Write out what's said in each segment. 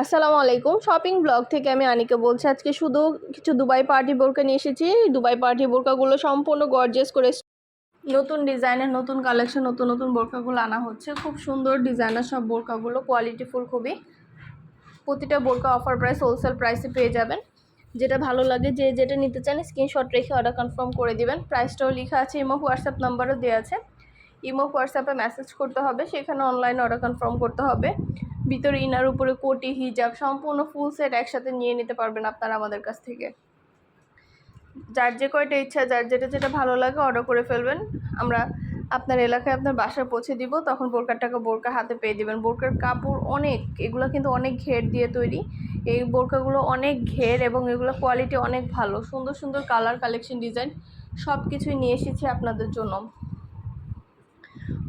আসসালামু আলাইকুম। Shopping blog থেকে আমি আনিকা বলছি। আজকে শুধু কিছু দুবাই পার্টি বোরকা নিয়ে এসেছি। দুবাই পার্টি বোরকাগুলো সম্পূর্ণ গর্জেস করে নতুন ডিজাইনের, নতুন কালেকশন নতুন নতুন বোরকাগুলো আনা হচ্ছে। খুব সুন্দর ডিজাইনার সব বোরকাগুলো কোয়ালিটিফুল খুবই। প্রতিটা বোরকা অফার প্রাইস হোলসেল প্রাইসে পেয়ে যাবেন। যেটা ভালো লাগে, যে যেটা নিতে চান স্ক্রিনশট রেখে অর্ডার কনফার্ম করে দিবেন। প্রাইসটাও লেখা আছে, ইমো, হোয়াটসঅ্যাপ নাম্বারও দেওয়া আছে। ইমো, হোয়াটসঅ্যাপে মেসেজ করতে হবে। সেখানে অনলাইনে অর্ডার কনফার্ম করতে হবে। ভিতরে ইনার উপরে কোটি, হিজাব, সম্পূর্ণ ফুল সেট একসাথে নিয়ে নিতে পারবেন আপনারা আমাদের কাছ থেকে। যার যে কয়টা ইচ্ছা, যার যেটা যেটা ভালো লাগে অর্ডার করে ফেলবেন। আমরা আপনার এলাকায় আপনার বাসায় পৌঁছে দিব, তখন বোরকার টাকা বোরকা হাতে পেয়ে দিবেন। বোরকার কাপড় অনেক, এগুলো কিন্তু অনেক ঘের দিয়ে তৈরি। এই বোরকাগুলো অনেক ঘের এবং এগুলো কোয়ালিটি অনেক ভালো। সুন্দর সুন্দর কালার কালেকশন ডিজাইন সব কিছুই নিয়ে এসেছি আপনাদের জন্য।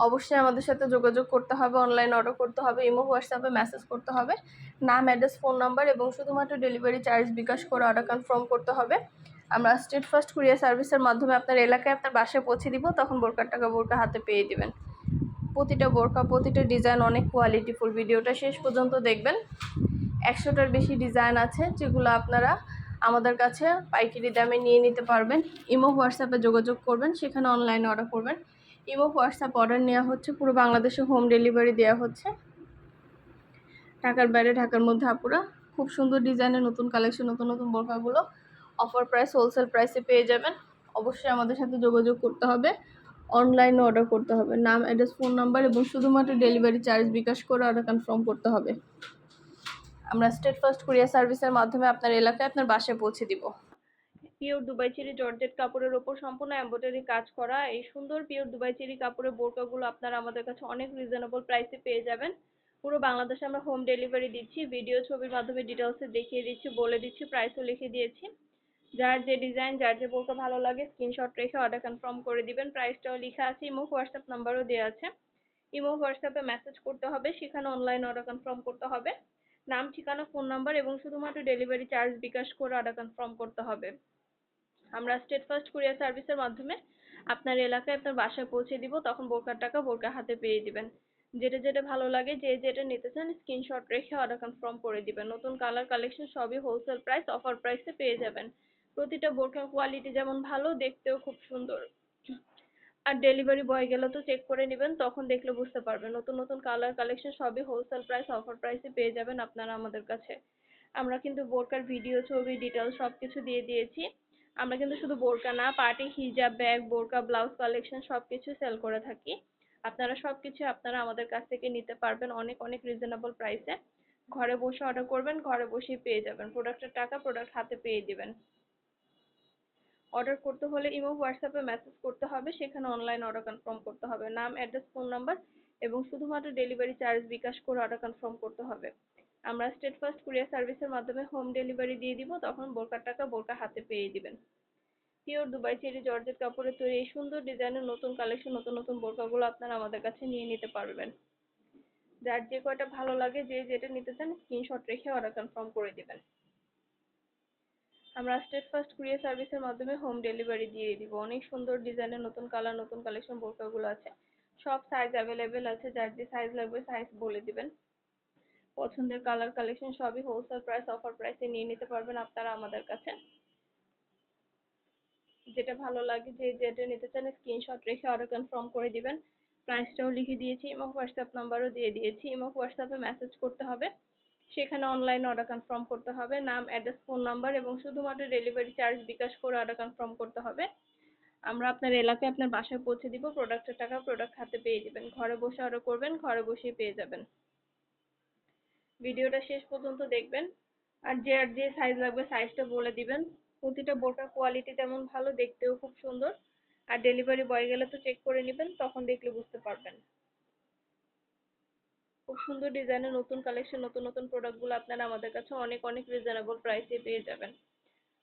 অবশ্যই আমাদের সাথে যোগাযোগ করতে হবে অনলাইন অর্ডার করতে হবে ইমো হোয়াটসঅ্যাপে মেসেজ করতে হবে। নাম অ্যাড্রেস ফোন নাম্বার এবং শুধুমাত্র ডেলিভারি চার্জ বিকাশ করে অর্ডার কনফার্ম করতে হবে। আমরা স্ট্রিট ফার্স্ট কুরিয়ার সার্ভিসের মাধ্যমে আপনার এলাকায় আপনার বাসায় পৌঁছে দিব, তখন বোরকার টাকা বোরকা হাতে পেয়ে দিবেন। প্রতিটা বোরকা, প্রতিটা ডিজাইন অনেক কোয়ালিটিফুল ভিডিওটা শেষ পর্যন্ত দেখবেন। একশোটার বেশি ডিজাইন আছে যেগুলো আপনারা আমাদের কাছে পাইকারি দামে নিয়ে নিতে পারবেন। ইমো হোয়াটসঅ্যাপে যোগাযোগ করবেন, সেখানে অনলাইনে অর্ডার করবেন। ইমো হোয়াটসঅ্যাপ অর্ডার নেওয়া হচ্ছে, পুরো বাংলাদেশে হোম ডেলিভারি দেওয়া হচ্ছে। ঢাকার বাইরে, ঢাকার মধ্যে আপুরা, খুব সুন্দর ডিজাইনের নতুন কালেকশন নতুন নতুন বোরকাগুলো অফার প্রাইস হোলসেল প্রাইসে পেয়ে যাবেন। অবশ্যই আমাদের সাথে যোগাযোগ করতে হবে। অনলাইনে অর্ডার করতে হবে। নাম অ্যাড্রেস ফোন নাম্বার এবং শুধুমাত্র ডেলিভারি চার্জ বিকাশ করে অর্ডার কনফার্ম করতে হবে। আমরা স্টেট ফার্স্ট কুরিয়ার সার্ভিসের মাধ্যমে আপনার এলাকায়, আপনার বাসায় পৌঁছে দিব। পিওর দুবাই চেরি জর্জেট কাপড়ের ওপর সম্পূর্ণ এম্ব্রয়ডারি কাজ করা। এই সুন্দর পিওর দুবাই চেরি কাপড়ের বোরকাগুলো আপনারা আমাদের কাছে অনেক রিজনেবল প্রাইসে পেয়ে যাবেন। পুরো বাংলাদেশে আমরা হোম ডেলিভারি দিচ্ছি। ভিডিও ছবির মাধ্যমে ডিটেলসে দেখিয়ে দিচ্ছি, বলে দিচ্ছি প্রাইসও লিখে দিয়েছি। যার যে ডিজাইন যার যে বোরকা ভালো লাগে স্ক্রিনশট রেখে অর্ডার কনফার্ম করে দিবেন। প্রাইসটাও লেখা আছে, ইমো, হোয়াটসঅ্যাপ নাম্বারও দেওয়া আছে। ইমো, হোয়াটসঅ্যাপে মেসেজ করতে হবে, সেখানে অনলাইন অর্ডার কনফার্ম করতে হবে। নাম, ঠিকানা ফোন নাম্বার এবং শুধুমাত্র ডেলিভারি চার্জ বিকাশ করে অর্ডার কনফার্ম করতে হবে। আমরা স্টেট ফার্স্ট কুরিয়ার সার্ভিসের মাধ্যমে আপনার এলাকায় আপনার বাসায় পৌঁছে দিব, তখন বোরকার টাকা বোরকা হাতে পেয়ে দিবেন। যেটা যেটা ভালো লাগে, যে যেটা নিতে চান স্ক্রিনশট রেখে অর্ডার কনফার্ম করে দিবেন। নতুন কালার কালেকশন সবই হোলসেল প্রাইস অফার প্রাইসে পেয়ে যাবেন। প্রতিটা বোরকার কোয়ালিটি যেমন ভালো, দেখতেও খুব সুন্দর। আর ডেলিভারি বয় গেলে তো চেক করে নেবেন, তখন দেখলে বুঝতে পারবেন। নতুন নতুন কালার কালেকশন সবই হোলসেল প্রাইস অফার প্রাইসে পেয়ে যাবেন আপনারা আমাদের কাছে। আমরা কিন্তু বোরকার ভিডিও ছবি ডিটেলস সব কিছু দিয়ে দিয়েছি। আমরা কিন্তু শুধু বোরকা না, পার্টি, হিজাব, ব্যাগ, বোরকা, ব্লাউজ কালেকশন সবকিছু সেল করে থাকি। আপনারা সবকিছু আপনারা আমাদের কাছ থেকে নিতে পারবেন অনেক অনেক রিজনেবল প্রাইসে ঘরে বসে অর্ডার করবেন, ঘরে বসেই পেয়ে যাবেন। প্রোডাক্টের টাকা প্রোডাক্ট হাতে পেয়ে দিবেন। অর্ডার করতে হলে ইমো হোয়াটসঅ্যাপে মেসেজ করতে হবে, সেখানে অনলাইন অর্ডার কনফার্ম করতে হবে। নাম অ্যাড্রেস ফোন নাম্বার এবং শুধুমাত্র ডেলিভারি চার্জ বিকাশ করে অর্ডার কনফার্ম করতে হবে। আমরা স্টেট ফার্স্ট কুরিয়ার সার্ভিসের মাধ্যমে হোম ডেলিভারি দিয়ে দিব, তখন বোরকার টাকা বোরকা হাতে পেয়ে দিবেন। পিওর দুবাই চেরি জর্জেট কাপড়ের তৈরি এই সুন্দর ডিজাইনের নতুন কালেকশন নতুন নতুন বোরকাগুলো আপনারা আমাদের কাছে নিয়ে নিতে পারবেন। যার যে কয়টা ভালো লাগে, যে যেটা নিতে চান স্ক্রিনশট রেখে অর্ডার কনফার্ম করে দিবেন। আমরা স্টেট ফার্স্ট কুরিয়ার সার্ভিসের মাধ্যমে হোম ডেলিভারি দিয়ে দিব। অনেক সুন্দর ডিজাইনের নতুন কালার নতুন কালেকশন বোরকাগুলো আছে। সব সাইজ অ্যাভেলেবেল আছে, যার যে সাইজ লাগবে সাইজ বলে দিবেন। পছন্দের কালার কালেকশন সবই হোলসেল প্রাইস অফার প্রাইসে নিয়ে নিতে পারবেন আপনারা আমাদের কাছে। যেটা ভালো লাগে যে যেটা নিতে চান স্ক্রিনশট রেখে অর্ডার কনফার্ম করে দিবেন। প্রাইসটাও লিখে দিয়েছি এবং হোয়াটসঅ্যাপ নাম্বারও দিয়ে দিয়েছি। এবং হোয়াটসঅ্যাপে মেসেজ করতে হবে। সেখানে অনলাইন অর্ডার কনফার্ম করতে হবে। নাম অ্যাড্রেস ফোন নাম্বার এবং শুধুমাত্র ডেলিভারি চার্জ বিকাশ করে অর্ডার কনফার্ম করতে হবে। আমরা আপনার এলাকায় আপনার বাসায় পৌঁছে দিব। প্রোডাক্টের টাকা প্রোডাক্ট হাতে পেয়ে যাবেন ঘরে বসে অর্ডার করবেন, ঘরে বসেই পেয়ে যাবেন। ভিডিওটা শেষ পর্যন্ত দেখবেন। আর যে আর যে সাইজ লাগবে সাইজটা বলে দিবেন। প্রতিটা বোরকার কোয়ালিটি তেমন ভালো, দেখতেও খুব সুন্দর। আর ডেলিভারি বয় গেলে তো চেক করে নেবেন, তখন দেখলে বুঝতে পারবেন। খুব সুন্দর ডিজাইনের নতুন কালেকশন নতুন নতুন প্রোডাক্টগুলো আপনারা আমাদের কাছে অনেক অনেক রিজনেবল প্রাইসে পেয়ে যাবেন।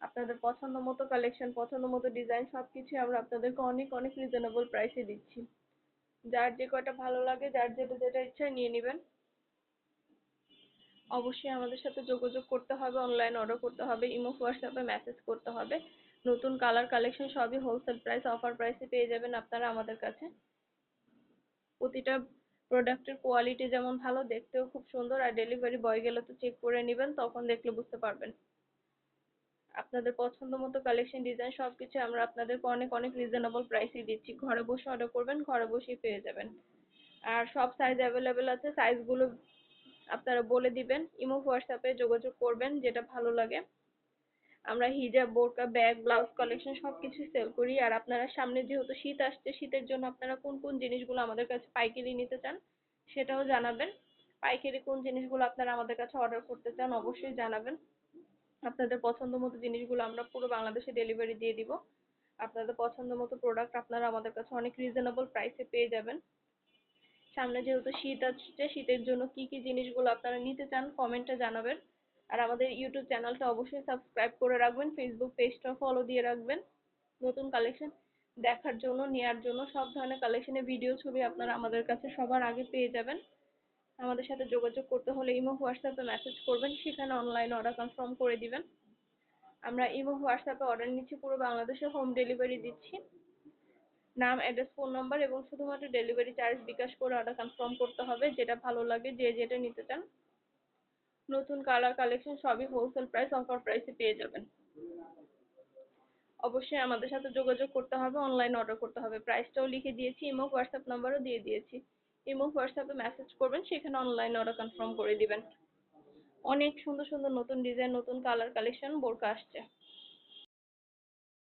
আপনাদের পছন্দ মতো কালেকশন পছন্দ মতো ডিজাইন সব কিছুই আমরা আপনাদেরকে অনেক অনেক রিজনেবল প্রাইসে দিচ্ছি। যার যে কয়টা ভালো লাগে, যার যেটা যেটা ইচ্ছা নিয়ে নেবেন। অবশ্যই আমাদের সাথে যোগাযোগ করতে হবে অনলাইন অর্ডার করতে হবে ইমো হোয়াটসঅ্যাপে মেসেজ করতে হবে। নতুন কালার কালেকশন সবই হোলসেল প্রাইস অফার প্রাইসে পেয়ে যাবেন আপনারা আমাদের কাছে। প্রতিটা প্রোডাক্টের কোয়ালিটি যেমন ভালো, দেখতেও খুব সুন্দর। আর ডেলিভারি বয় গেলে তো চেক করে নেবেন, তখন দেখলে বুঝতে পারবেন। আপনাদের পছন্দ মতো কালেকশন ডিজাইন সব কিছু আমরা আপনাদেরকে অনেক অনেক রিজনেবল প্রাইসে দিচ্ছি। ঘরে বসে অর্ডার করবেন, ঘরে বসেই পেয়ে যাবেন। আর সব সাইজ অ্যাভেলেবেল আছে সাইজগুলো আপনারা বলে দিবেন, ইমো, হোয়াটসঅ্যাপে যোগাযোগ করবেন, যেটা ভালো লাগে। আমরা হিজাব, বোরকা, ব্যাগ, ব্লাউজ, কালেকশন সবকিছু সেল করি। আর আপনারা সামনে যেহেতু শীত আসছে, শীতের জন্য আপনারা কোন কোন জিনিসগুলো আমাদের কাছে পাইকারি নিতে চান, সেটাও জানাবেন। পাইকারি কোন জিনিসগুলো আপনারা আমাদের কাছে অর্ডার করতে চান, অবশ্যই জানাবেন। আপনাদের পছন্দ মতো জিনিসগুলো আমরা পুরো বাংলাদেশে ডেলিভারি দিয়ে দিব। আপনাদের পছন্দ মতো প্রোডাক্ট আপনারা আমাদের কাছে অনেক রিজনেবল প্রাইসে পেয়ে যাবেন। সামনে যেহেতু শীত আসছে, শীতের জন্য কি কি জিনিসগুলো আপনারা নিতে চান কমেন্টে জানাবেন। আর আমাদের ইউটিউব চ্যানেলটা অবশ্যই সাবস্ক্রাইব করে রাখবেন ফেসবুক পেজটা ফলো দিয়ে রাখবেন। নতুন কালেকশন দেখার জন্য, নেয়ার জন্য সব ধরনের কালেকশনের ভিডিও ছবি আপনারা আমাদের কাছে সবার আগে পেয়ে যাবেন। আমাদের সাথে যোগাযোগ করতে হলে ইমো, হোয়াটসঅ্যাপে মেসেজ করবেন, সেখানে অনলাইন অর্ডার কনফার্ম করে দিবেন। আমরা ইমো, হোয়াটসঅ্যাপে অর্ডার নিচ্ছি, পুরো বাংলাদেশে হোম ডেলিভারি দিচ্ছি। নাম অ্যাড্রেস ফোন নাম্বার এবং শুধুমাত্র ডেলিভারি চার্জ বিকাশ করে অর্ডার কনফার্ম করতে হবে, যেটা ভালো লাগে, যে যেটা নিতে চান। নতুন কালার কালেকশন সবই হোলসেল প্রাইস অফার প্রাইসে পেয়ে যাবেন। অবশ্যই আমাদের সাথে যোগাযোগ করতে হবে অনলাইন অর্ডার করতে হবে। প্রাইসটাও লিখে দিয়েছি ইমো হোয়াটসঅ্যাপ নাম্বারও দিয়ে দিয়েছি। ইমো হোয়াটসঅ্যাপে মেসেজ করবেন, সেখানে অনলাইন অর্ডার কনফার্ম করে দিবেন। অনেক সুন্দর সুন্দর নতুন ডিজাইন নতুন কালার কালেকশন বোরকা আসছে।